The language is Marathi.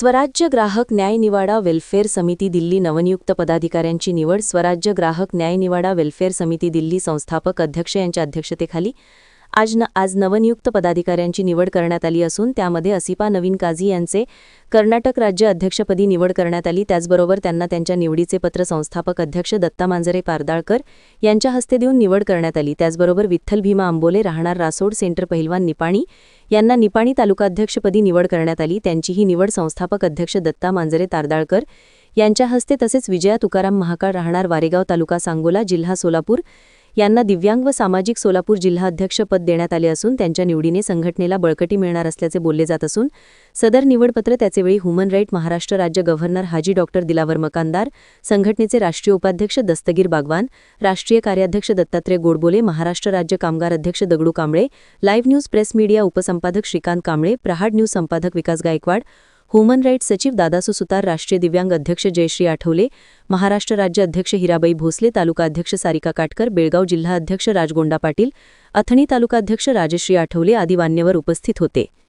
स्वराज्य ग्राहक न्याय निवाडा वेल्फेअर समिती दिल्ली नवनियुक्त पदाधिकाऱ्यांची निवड स्वराज्य ग्राहक न्याय निवाडा वेल्फेअर समिती दिल्ली संस्थापक अध्यक्ष यांच्या अध्यक्षतेखाली आज न आज नवनियुक्त पदाधिकाऱ्यांची निवड करण्यात आली असून त्यामध्ये असिपा नवीन काझी यांचे कर्नाटक राज्य अध्यक्षपदी निवड करण्यात आली. त्याचबरोबर त्यांना त्यांच्या निवडीचे पत्र संस्थापक अध्यक्ष दत्ता मांजरे पारदाळकर यांच्या हस्ते देऊन निवड करण्यात आली. त्याचबरोबर विठ्ठल भीमा आंबोले राहणार रासोड सेंटर पहिलवान निपाणी यांना निपाणी तालुकाध्यक्षपदी निवड करण्यात आली. त्यांचीही निवड संस्थापक अध्यक्ष दत्ता मांजरे तारदाळकर यांच्या हस्ते तसेच विजया तुकाराम महाकाळ राहणार वारेगाव तालुका सांगोला जिल्हा सोलापूर यांना दिव्यांग व सामाजिक सोलापूर जिल्हाध्यक्षपद देण्यात आले असून त्यांच्या निवडीने संघटनेला बळकटी मिळणार असल्याचे बोलले जात असून सदर निवडपत्र त्याचेवेळी ह्युमन राईट महाराष्ट्र राज्य गव्हर्नर हाजी डॉक्टर दिलावर मकानदार संघटनेचे राष्ट्रीय उपाध्यक्ष दस्तगीर बागवान राष्ट्रीय कार्याध्यक्ष दत्तात्रय गोडबोले महाराष्ट्र राज्य कामगार अध्यक्ष Dagdu Kamble live news press media उपसंपादक Shrikant Kamble प्रहाड news संपादक विकास गायकवाड ह्युमन राईट सचिव दादासू सुतार राष्ट्रीय दिव्यांग अध्यक्ष जयश्री आठवले महाराष्ट्र राज्य अध्यक्ष हिराबाई भोसले तालुका अध्यक्ष सारिका काटकर बेळगाव जिल्हा अध्यक्ष राजगोंडा पाटील अथणी तालुकाध्यक्ष राजश्री आठवले आदी मान्यवर उपस्थित होते.